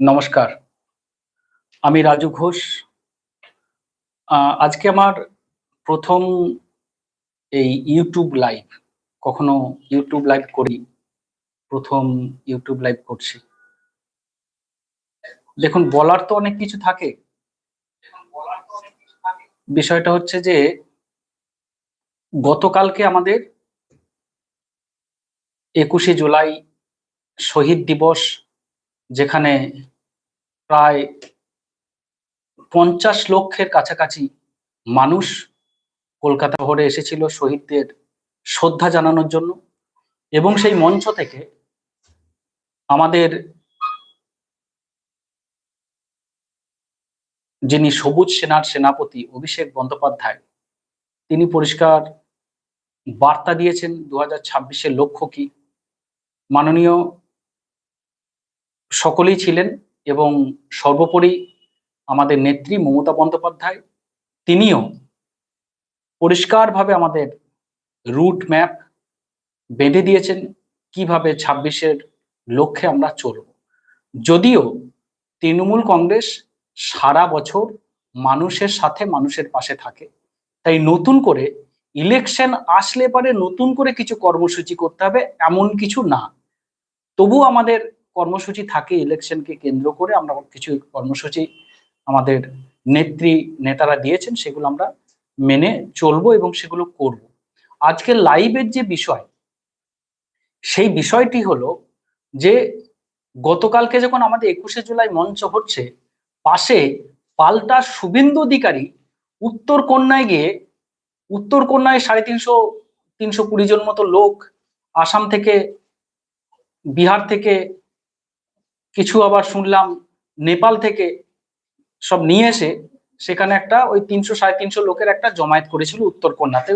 নমস্কার। আমি রাজু ঘোষ। আজকে আমার প্রথম এই ইউটিউব লাইভ কখনো ইউটিউব লাইভ করি, প্রথম ইউটিউব লাইভ করছি। দেখুন, বলার তো অনেক কিছু থাকে। বিষয়টা হচ্ছে যে, গতকালকে আমাদের একুশে জুলাই শহীদ দিবস যেখানে প্রায় পঞ্চাশ লক্ষের কাছাকাছি মানুষ কলকাতা শহরে এসেছিল শহীদদের শ্রদ্ধা জানানোর জন্য এবং সেই মঞ্চ থেকে আমাদের যিনি সবুজ সেনার সেনাপতি অভিষেক বন্দ্যোপাধ্যায়, তিনি পরিষ্কার বার্তা দিয়েছেন দু হাজার লক্ষ্য কি? মাননীয় সকলেই ছিলেন এবং সর্বোপরি আমাদের নেত্রী মমতা বন্দ্যোপাধ্যায়, তিনিও পরিষ্কারভাবে আমাদের রুট ম্যাপ বেঁধে দিয়েছেন কীভাবে ছাব্বিশের লক্ষ্যে আমরা চলব। যদিও তৃণমূল কংগ্রেস সারা বছর মানুষের সাথে মানুষের পাশে থাকে, তাই নতুন করে ইলেকশন আসলে পারে নতুন করে কিছু কর্মসূচি করতে হবে এমন কিছু না। তবু আমাদের কর্মসূচি থাকে ইলেকশনকে কেন্দ্র করে, আমরা কিছু কর্মসূচি আমাদের নেত্রী নেতারা দিয়েছেন, সেগুলো আমরা মেনে চলবো এবং সেগুলো করব। আজকে লাইভের যে বিষয়, সেই বিষয়টি হলো যে, গতকালকে যখন আমাদের একুশে জুলাই মঞ্চ হচ্ছে, পাশে পাল্টা শুভেন্দু অধিকারী উত্তর কন্যায় গিয়ে, উত্তর কন্যায় সাড়ে তিনশো তিনশো কুড়ি জন মতো লোক আসাম থেকে, বিহার থেকে কিছু আবার শুনলাম নেপাল থেকে সব নিয়ে এসে সেখানে একটা ওই তিনশো সাড়ে তিনশো লোকের একটা জমায়েত করেছিল উত্তর কন্যাতে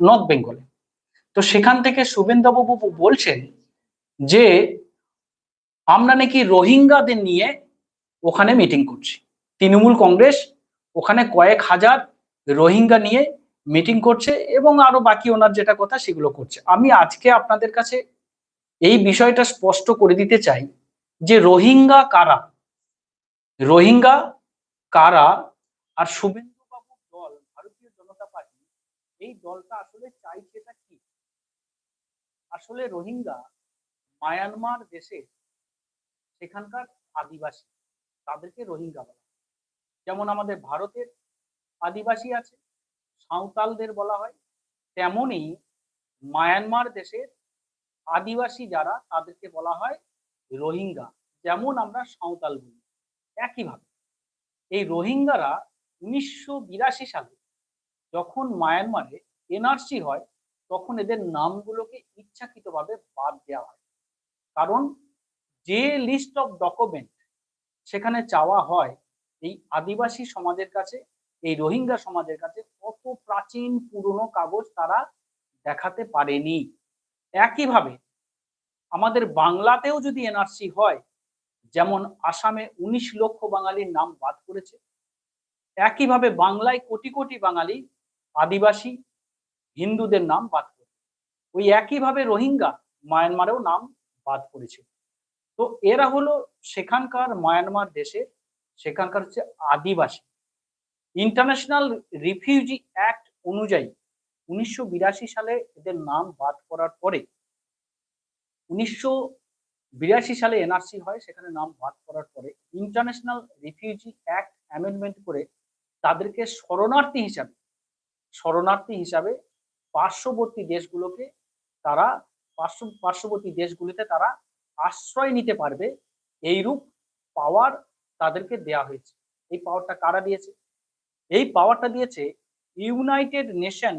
নর্থ বেঙ্গলে। তো সেখান থেকে শুভেন্দুবাবু বলছেন যে, আমরা নাকি রোহিঙ্গাদের নিয়ে ওখানে মিটিং করছি। তৃণমূল কংগ্রেস ওখানে কয়েক হাজার রোহিঙ্গা নিয়ে মিটিং করছে এবং আরও বাকি ওনার যেটা কথা সেগুলো করছে। আমি আজকে আপনাদের কাছে এই বিষয়টা স্পষ্ট করে দিতে চাই যে রোহিঙ্গা কারা রোহিঙ্গা কারা আর শুভেন্দু বাবুর দল, ভারতীয় জনতা পার্টি, এই দলটা আসলে চাইছেটা কি আসলে রোহিঙ্গা মায়ানমার দেশে সেখানকার আদিবাসী, তাদেরকে রোহিঙ্গা বলা। যেমন আমাদের ভারতের আদিবাসী আছে, সাঁওতালদের বলা হয় তেমনি মায়ানমার দেশের আদিবাসী যারা, তাদেরকে বলা হয় রোহিঙ্গা, যেমন আমরা সাঁওতাল বলি, একইভাবে। এই রোহিঙ্গারা উনিশশো বিরাশি সালে যখন মায়ানমারে এনআরসি হয়, তখন এদের নামগুলোকে ইচ্ছাকৃতভাবে বাদ দেওয়া হয়। কারণ যে লিস্ট অফ ডকুমেন্ট সেখানে চাওয়া হয়, এই আদিবাসী সমাজের কাছে, এই রোহিঙ্গা সমাজের কাছে কত প্রাচীন পুরনো কাগজ তারা দেখাতে পারেনি। একইভাবে আমাদের বাংলাতেও যদি এনআরসি হয়, যেমন আসামে উনিশ লক্ষ বাঙালির নাম বাদ করেছে একইভাবে বাংলায় কোটি কোটি বাঙালি আদিবাসী হিন্দুদের নাম বাদ করেছে ওই একইভাবে রোহিঙ্গা মায়ানমারেও নাম বাদ করেছে তো এরা হলো সেখানকার মায়ানমার দেশে, সেখানকার হচ্ছে আদিবাসী। ইন্টারন্যাশনাল রিফিউজি অ্যাক্ট অনুযায়ী উনিশশো বিরাশি সালে এদের নাম বাদ করার পরে উনিশশো বিরাশি সালে এনআরসি হয়, সেখানে নাম বাদ করার পরে ইন্টারন্যাশনাল রিফিউজি অ্যাক্ট অ্যামেন্ডমেন্ট করে তাদেরকে শরণার্থী হিসাবে শরণার্থী হিসাবে পার্শ্ববর্তী দেশগুলোকে তারা, পার্শ্ব, পার্শ্ববর্তী দেশগুলিতে তারা আশ্রয় নিতে পারবে। এইরূপ পাওয়ার তাদেরকে দেয়া হয়েছে। এই পাওয়ারটা কারা দিয়েছে? এই পাওয়ারটা দিয়েছে United Nation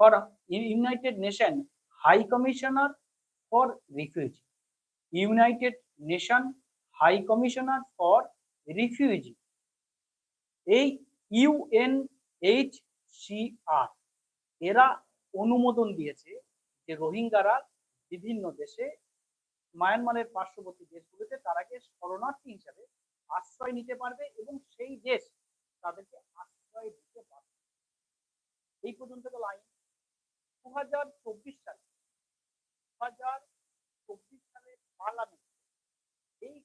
for United Nation high commissioner for refugee. United Nation high commissioner for refugee. এই ইউএন এইচ সিআর এরা অনুমোদন দিয়েছে যে রোহিঙ্গারা বিভিন্ন দেশে, মায়ানমারের পার্শ্ববর্তী দেশগুলোতে তারাকে শরণার্থী হিসাবে আশ্রয় নিতে পারবে এবং সেই দেশ তাদেরকে আশ্রয় দিতে পারবে। এই পর্যন্ত লাইন দু হাজার চব্বিশ সালে হাজার চব্বিশ সালের পার্লামেন্ট। এই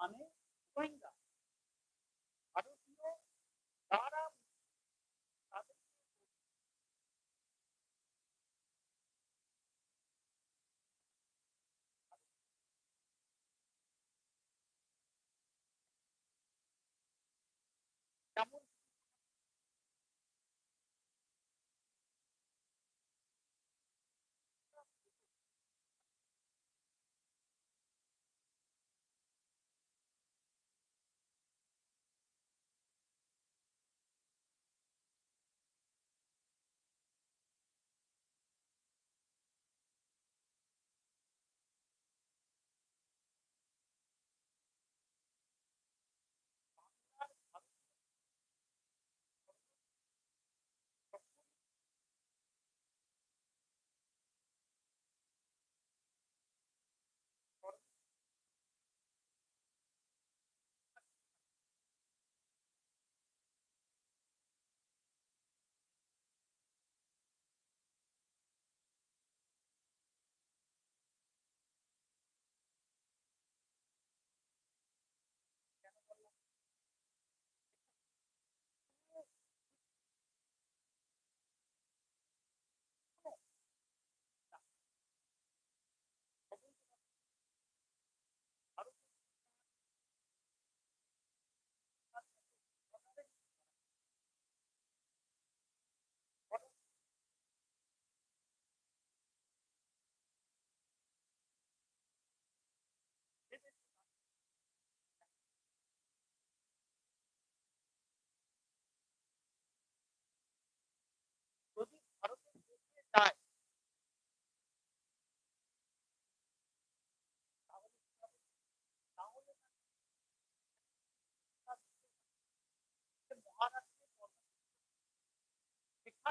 মানে রোহিঙ্গা ভারতীয় তারা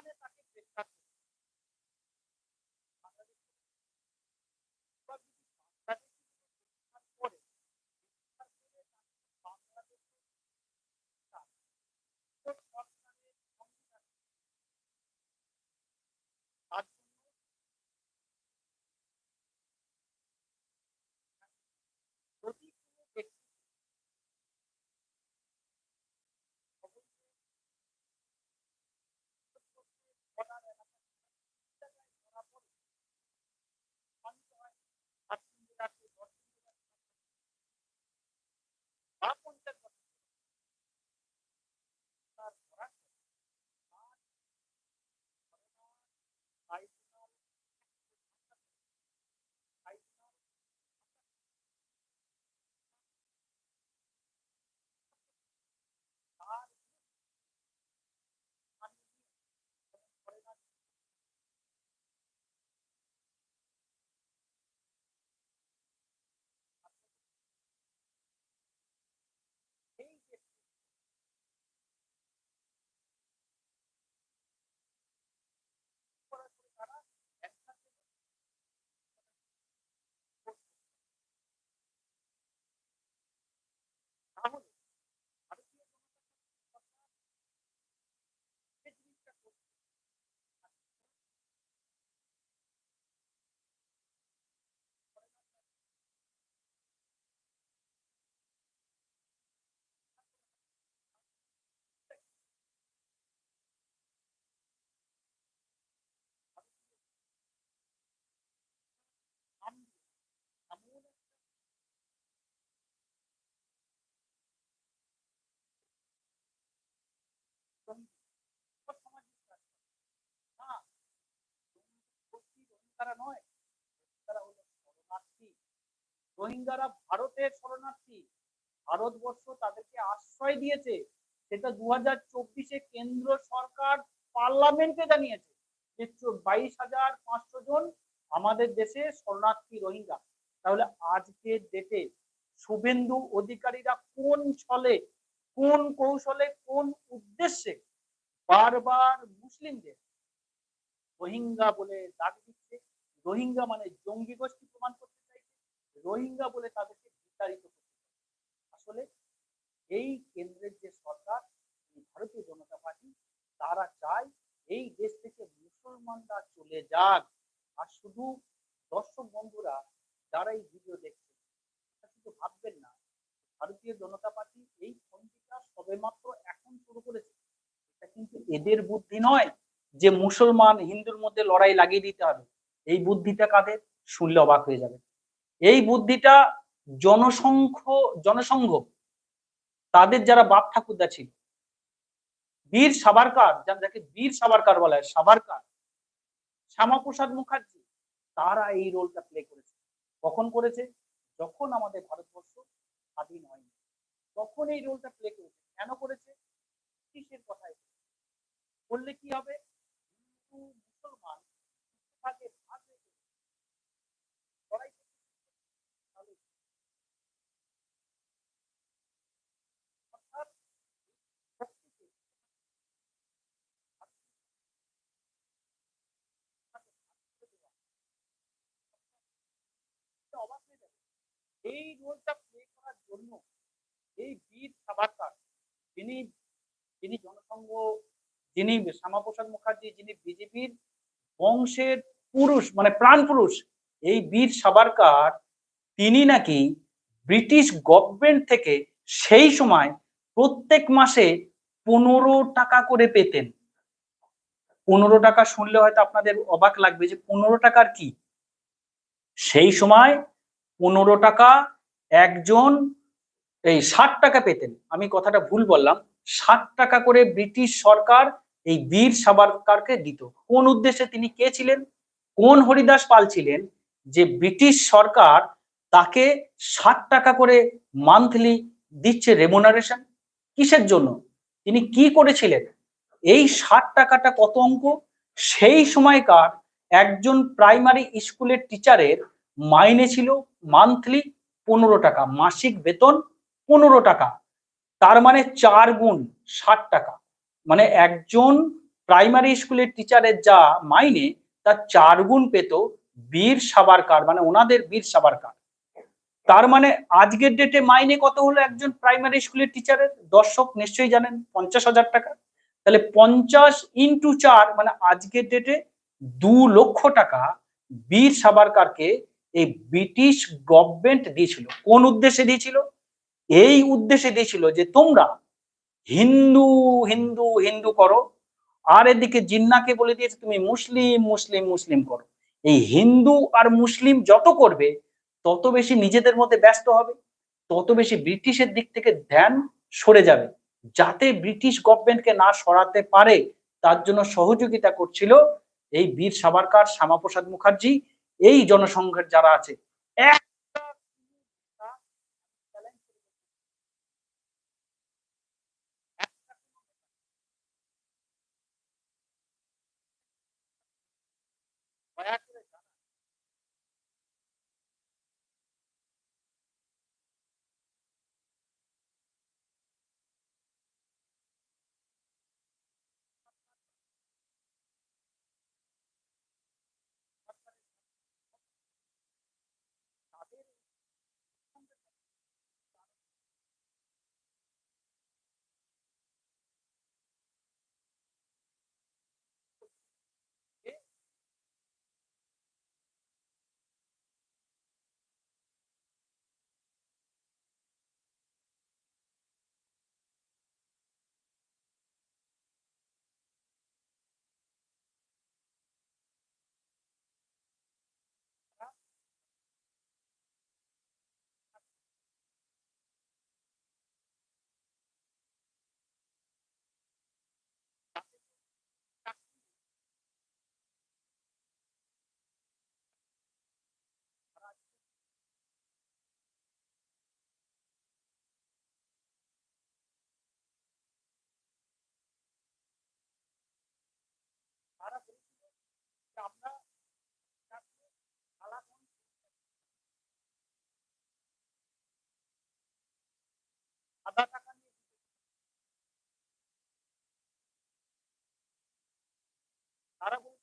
parte I রোহিঙ্গারা ভারতের শরণার্থী ভারতবর্ষ তাদেরকে আশ্রয় দিয়েছে সেটা দু হাজার চব্বিশে কেন্দ্র সরকার পার্লামেন্টে জানিয়েছে যে বাইশ হাজার পাঁচশো জন আমাদের দেশে শরণার্থী রোহিঙ্গা তাহলে আজকের ডেটে শুভেন্দু অধিকারীরা কোন ছলে কোন কৌশলে, কোন উদ্দেশ্যে বারবার মুসলিমদের রোহিঙ্গা বলে ডাক দিচ্ছে? রোহিঙ্গা মানে জঙ্গি গোষ্ঠী প্রমাণ করতে চাইছে। রোহিঙ্গা বলে তাদেরকে বিতাড়িত করতে আসলে এই কেন্দ্রের যে সরকার ভারতীয় জনতা পার্টি, তারা চায় এই দেশ থেকে মুসলমানরা চলে যাক। আর শুধু দর্শক বন্ধুরা যারা এই ভিডিও দেখছে শুধু ভাববেন না, ভারতীয় জনতা পার্টি এই ফন্ডিটা সবেমাত্র এখন শুরু করেছে। এটা কিন্তু এদের বুদ্ধি নয় যে মুসলমান হিন্দুর মধ্যে লড়াই লাগিয়ে দিতে হবে। এই বুদ্ধিটা কাদের? শুনলে অবাক হয়ে যাবে। এই বুদ্ধিটা জনসংঘ জনসংঘ, তাদের যারা বাপ ঠাকুরদা ছিল, বীর সাবারকার যাকে বীর সাবারকার বলা হয় সাবারকার শ্যামাপ্রসাদ মুখার্জি, তারা এই রোলটা প্লে করেছে। কখন করেছে? যখন আমাদের ভারতবর্ষ স্বাধীন হয়নি। তখন এই রোলটা প্লে করেছে কেন করেছে? কিসের কথায়? বললে কি হবে? হিন্দু, মুসলমান ভাগে ভাগ লড়াই এই রোলটা প্লে করার জন্য এই বীর সাবারকার যিনি যিনি জনসংঘ, যিনি শ্যামাপ্রসাদ মুখার্জি, যিনি বিজেপির বংশের পুরুষ মানে প্রাণ পুরুষ, এই বীর সাবারকার তিনি নাকি ব্রিটিশ গভর্নমেন্ট থেকে সেই সময় প্রত্যেক মাসে পনেরো টাকা করে পেতেন। পনেরো টাকা শুনলে হয়তো আপনাদের অবাক লাগবে যে পনেরো টাকার কি? সেই সময় পনেরো টাকা একজন এই ষাট টাকা পেতেন। আমি কথাটা ভুল বললাম। ষাট টাকা করে ব্রিটিশ সরকার এই বীর সাবারকারকে দিত। কোন উদ্দেশ্যে তিনি কে ছিলেন? কোন হরিদাস পাল ছিলেন? যে ব্রিটিশ সরকার তাকে ষাট টাকা করে মান্থলি দিচ্ছে রেমুনারেশন কিসের জন্য? তিনি কি করেছিলেন? এই ষাট টাকাটা কত অঙ্ক? সেই সময়কার একজন প্রাইমারি স্কুলের টিচারের মাইনে ছিল মান্থলি পনেরো টাকা, মাসিক বেতন পনেরো টাকা। তার মানে চার গুণ ষাট টাকা। মানে একজন প্রাইমারি স্কুলের টিচারের যা মাইনে, তার চার গুণ পেত বীর সাবারকার মানে ওনাদের বীর সাবারকার। তার মানে আজকের ডেটে মাইনে কত হলো একজন প্রাইমারি স্কুলের টিচারের দর্শক নিশ্চয়ই জানেন, পঞ্চাশ হাজার টাকা। তাহলে পঞ্চাশ ইন্টু চার মানে আজকের ডেটে দু লক্ষ টাকা বীর সাবারকারকে এই ব্রিটিশ গভর্নমেন্ট দিয়েছিল। কোন উদ্দেশ্যে দিয়েছিল? এই উদ্দেশ্যে দিয়েছিল যে তোমরা হিন্দু হিন্দু হিন্দু করো। আর এদিকে জিন্নাকে বলে দিয়েছে, তুমি মুসলিম মুসলিম মুসলিম করো। এই হিন্দু আর মুসলিম যত করবে, তত বেশি নিজেদের মধ্যে ব্যস্ত হবে, তত বেশি ব্রিটিশের দিক থেকে ধ্যান সরে যাবে। যাতে ব্রিটিশ গভর্নমেন্টকে না সরাতে পারে, তার জন্য সহযোগিতা করছিল এই বীর সাবারকার শ্যামাপ্রসাদ মুখার্জি, এই জনসংঘের যারা আছে একটা challenge করে বলছি, একটা কোনো নেতা দয়া তারা বলছে